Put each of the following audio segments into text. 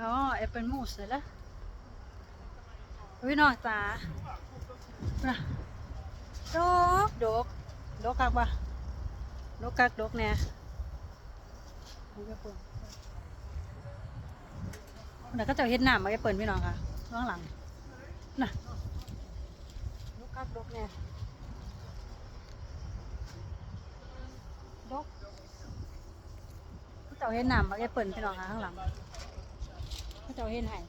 อ๋อแอปเปิลมูสเลยละวิน้องจ๋านะดกดกดกคักปะดกคักดกเนี่ยเอาไปเปิดเดี๋ยวก็จะเฮ็ดน้ำมาแอปเปิลพี่น้องค่ะข้างหลังน่ะดกคักดกเนี่ยดกเจ้าเฮ็ดน้ำมาแอปเปิลพี่น้องค่ะข้างหลัง ระเจ้าเห็นให้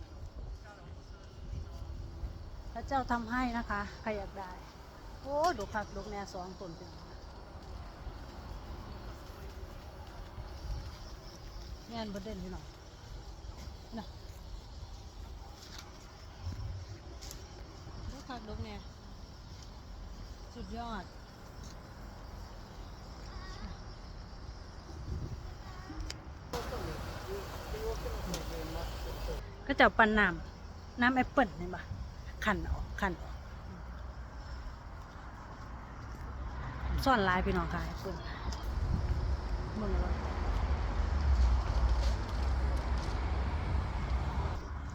พระเจ้าทำให้นะคะ ใครอยากได้ โอ้ดอกผักดอกแน่สองต้นเป็นแม่นบดเด่นพี่น้องนะดอกผักดอกแน่สุดยอด ก็จะปั่นน้ำน้ำแอปเปิลเห็นปะขันออกขันออกซ่อนลายพี่น้องค่ะแอปเปิลมึงเลย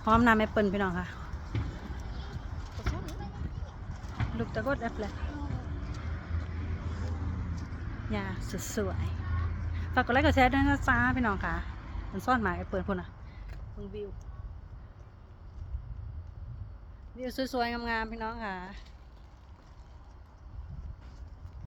พร้อมน้ำแอปเปิลพี่น้องค่ะลูกตะกดแอปเปิลยาสุดสวยฝากกดไลค์กดแชร์ด้วยนะจ๊ะพี่น้องค่ะ มันซ่อนหมากแอปเปิลพุ่นอะมึงวิว วิวสวยๆงามๆพี่น้องค่ะ